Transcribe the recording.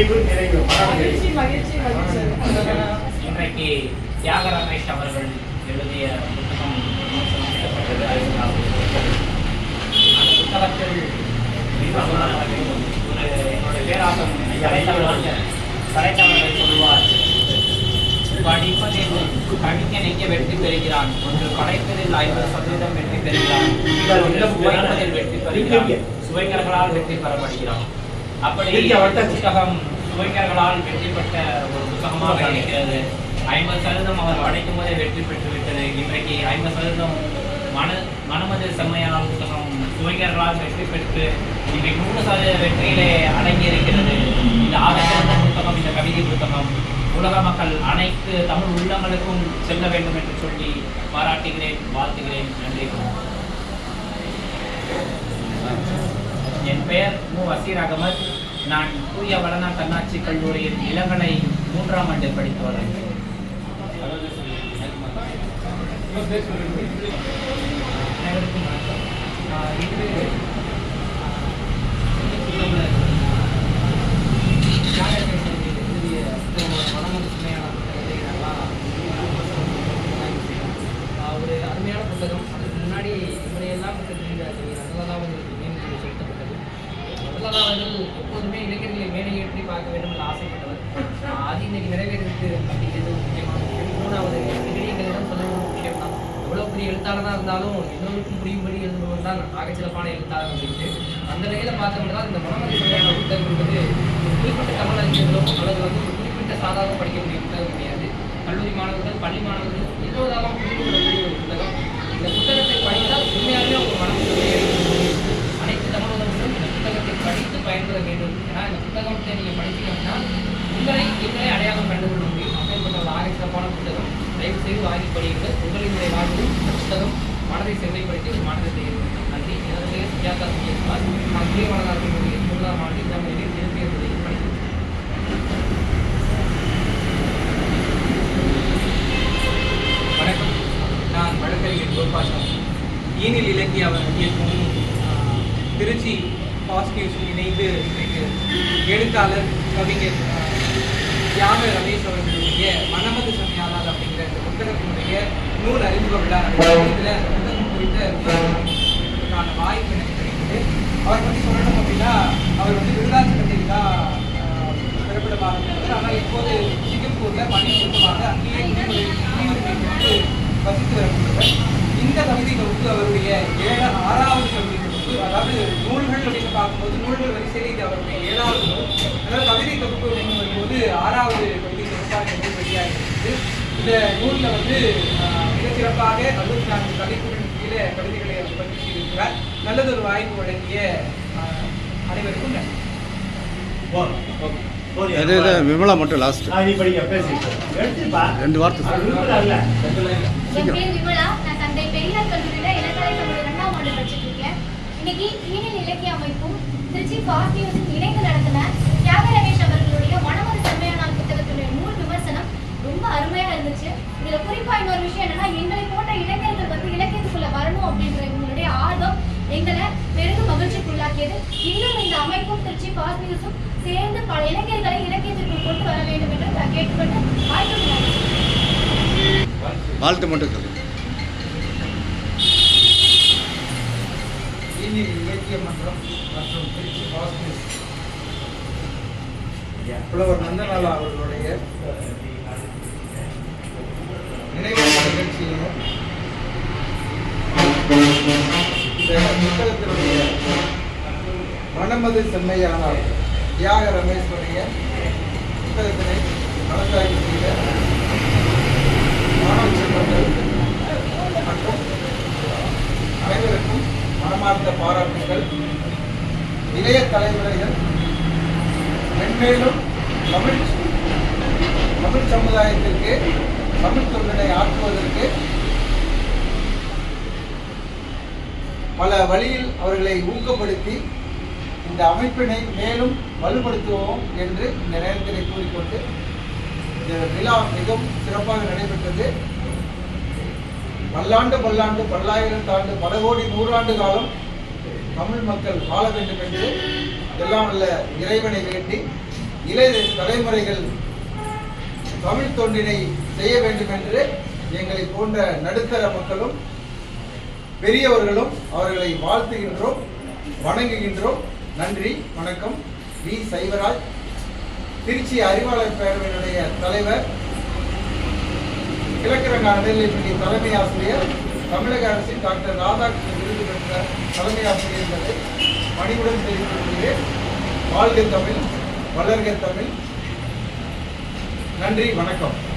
நினைவு நிறைவு இன்றைக்கு தியாக ரமேஷ் அவர்கள் எழுதிய புத்தகம் அந்த புத்தகத்தில் என்னுடைய பேராசம் கலைத்தவர்கள் சொல்வார் படிப்பதில் கணிக்க எங்கே வெற்றி பெறுகிறான் ஒன்று படைப்பதில் ஐம்பது சதவீதம் வெற்றி பெறுகிறான் சுவைப்பதில் வெற்றி பெறுகிறான் சுவைஞர்களால் வெற்றி பெறப்படுகிறான். அப்படி. புத்தகம் சுவைஞர்களால் வெற்றி பெற்ற ஒரு புத்தகமாக இருக்கிறது. ஐம்பது சதவீதம் அவர் படைக்கும் போதே வெற்றி பெற்று விட்டது இன்றைக்கு ஐம்பது சதவீதம் மன மனமது செம்மையான புத்தகம் சுவைஞர்களால் வெற்றி பெற்று இன்றைக்கு நூறு சதவீத வெற்றியிலே அடங்கி இருக்கிறது இந்த ஆகச்சிறந்த புத்தகம் இந்த கவிதை புத்தகம். உலக மக்கள் அனைத்து தமிழ் உள்ளங்களுக்கும் செல்ல வேண்டும் என்று சொல்லி பாராட்டுகிறேன் வாழ்த்துகிறேன். நன்றி. என் பெயர் மு. வசீர் அகமது நான் தூய வளனா தன்னாட்சி கல்லூரியில் இளங்கலை மூன்றாம் ஆண்டு படித்து வருகிறேன். இன்று வேண்டும் என்று ஆசைப்பட்டவர். அது இன்னைக்கு நிறைவேறிருக்கு அப்படிங்கிறது முக்கியமான விஷயம். மூணாவது இளைஞர்களிடம் சொல்ல ஒரு விஷயம் தான் எவ்வளோ பெரிய எழுத்தாளராக இருந்தாலும் எல்லோருக்கும் புரியும்படி எழுதுபவர் தான் ஆகச்சிறப்பான எழுத்தாளர் அப்படின்ட்டு அந்த வகையில் பார்த்தோம்னா இந்த மனமதி சரியான புத்தகம் என்பது குறிப்பிட்ட தமிழ் அறிஞர்களோ அல்லது வந்து ஒரு குறிப்பிட்ட சாதாரண படிக்கக்கூடிய புத்தகம் கிடையாது. கல்லூரி மாணவர்கள் பள்ளி மாணவர்கள் எல்லோராலும் புரிந்து கொள்ளக்கூடிய ஒரு புத்தகம். இந்த புத்தகத்தை படித்தால் உண்மையாக ஒரு மனம் அனைத்து தமிழர்களும் இந்த புத்தகத்தை படித்து பயன்பெற வேண்டும் ஏன்னா இந்த புத்தகத்தை நீங்கள் படிச்சீங்கன்னா உங்களை நீங்களே அடையாளம் கண்டுகொள்ள முடியும் அப்படிப்பட்ட ஒரு ஆக சிறப்பான புத்தகம் தயவு செய்து வாங்கி படியுங்கள் உங்களினுடைய வாழ்வில் புத்தகம் மனதை செம்மைப்படுத்தி ஒரு மாற்றத்தை ஏற்படுத்தும் நன்றி. எனது சுஜாதா சுஜயகுமார் நான் புரியவளர்ச்சியினுடைய மூன்றாம் ஆண்டு இந்த மொழியில் திருப்பியதை படிக்கிறேன் வணக்கம். நான் வழக்கறிஞர் கோபாசம் ஈனில் இலக்கிய அவர் இயக்கும் திருச்சி பாசிட்டிவ்ஸும் இணைந்து இன்றைக்கு எழுத்தாளர் கவிஞர் தியாக ரமேஷ் அவர்களுடைய மனமது சமையாளர் அப்படிங்கிற இந்த புத்தகத்தினுடைய நூல் அறிமுக விழா. இதுல புத்தகம் குறித்த விவாதத்திற்கான வாய்ப்பு எனக்கு கிடைக்குது. அவர் பற்றி சொல்லணும் அப்படின்னா அவர் வந்து விருதாச்சலத்தில் தான் பிறப்பிடமாக இருந்தவர் ஆனால் இப்போது சிங்கப்பூரில் பணி நிமித்தமாக அங்கேயே குடியுரிமை வசித்து வரக்கூடியவர் இந்த கவிதை தொகுப்பு அவருடைய ஏழ ஆறாவது கவிதை தொகுப்பு அதாவது நூல்கள் அப்படின்னு பார்க்கும்போது நூல்கள் வரிசையில் இது அவருடைய ஏழாவது நூல். அதாவது கவிதை தொகுப்பு வரும்போது ஆறாவது கவிதை தொகுப்பாக நூல் வெளியாகிறது இந்த நூலில் வந்து ஆஹ், மிகச் சிறப்பாக அறுபத்தி நான்கு தலைப்புகளின் கீழே கவிதைகளை அவர் பதிவு செய்திருக்கிறார் நல்லதொரு வாய்ப்பு வழங்கிய அனைவருக்கும் நன்றி. அது இது விமலா மட்டும் லாஸ்ட் ரெண்டு வார்த்தை. என் பேர் விமலா. நான் தந்தை பெரியார் கல்லூரியில இளங்கலை தமிழ் இரண்டாம் ஆண்டு படிச்சுட்டு இருக்கேன். இன்னைக்கு ஈனில் இலக்கிய அமைப்பும் திருச்சி பாஸ்டியூஸும் இணைந்து நடத்தின தியாக ரமேஷ் அவர்களுடைய மனமது செம்மையானால் புத்தகத்துடைய நூல் விமர்சனம் ரொம்ப அருமையா இருந்துச்சு இதுல குறிப்பா இன்னொரு விஷயம் என்னன்னா எங்களை போன்ற இளைஞர்கள் வந்து இலக்கியத்துக்குள்ள வரணும் அப்படின்ற இவங்களுடைய ஆர்வம் எங்களை பெரிதும் மகிழ்ச்சிக்குள்ளாக்கியது. இன்னும் இந்த அமைப்பும் திருச்சி பாஸ்டியூஸும் சேர்ந்து பல இளைஞர்களை இலக்கியத்திற்குள் கொண்டு வர வேண்டும் என்று நான் கேட்டுக்கொண்டு நன்றி வாழ்த்து மட்டும் இலக்கிய மன்றம் மற்றும் திருச்சி பாசிட்டிவ் புலவர் நந்தலாலா அவர்களுடைய நினைவு நிகழ்ச்சியிலும் புத்தகத்தினுடைய மனமது செம்மையானார் தியாக ரமேஸ்வரிய புத்தகத்தினை மனதாய்வு செய்த மாணவ செல்வங்கள் மற்றும் அனைவருக்கும் மனமார்ந்த பாராட்டுகள் இளைய தலைமுறைகள் மென்மேலும் தமிழ் தமிழ் சமுதாயத்திற்கு தமிழ் தொண்டனை ஆற்றுவதற்கு பல வழியில் அவர்களை ஊக்கப்படுத்தி இந்த அமைப்பினை மேலும் வலுப்படுத்துவோம் என்று இந்த நேரத்தில் கூறிக்கொண்டு இந்த விழா மிகவும் சிறப்பாக நடைபெற்றது. பல்லாண்டு பல்லாண்டு பல்லாயிரம் தாண்டு பல கோடி நூறாண்டு காலம் தமிழ் மக்கள் வாழ வேண்டும் என்று எல்லாம் வல்ல இறைவனை வேண்டி இளைய தலைமுறைகள் தமிழ் தொண்டினை செய்ய வேண்டும் என்று எங்களை போன்ற நடுத்தர மக்களும் பெரியவர்களும் அவர்களை வாழ்த்துகின்றோம் வணங்குகின்றோம். நன்றி வணக்கம். வி. சைவராஜ் திருச்சி அறிவாளர் பேரவையினுடைய தலைவர் கிழக்கிழங்கான மேல்நிலைப்பள்ளி தலைமை ஆசிரியர் தமிழக அரசின் டாக்டர் ராதாகிருஷ்ணன் விருது பெற்ற தலைமை ஆசிரியர் என்பதை பணிவுடன் தெரிவித்துக்கொள்கிறேன் வாழ்க தமிழ் வளர்க தமிழ். நன்றி வணக்கம்.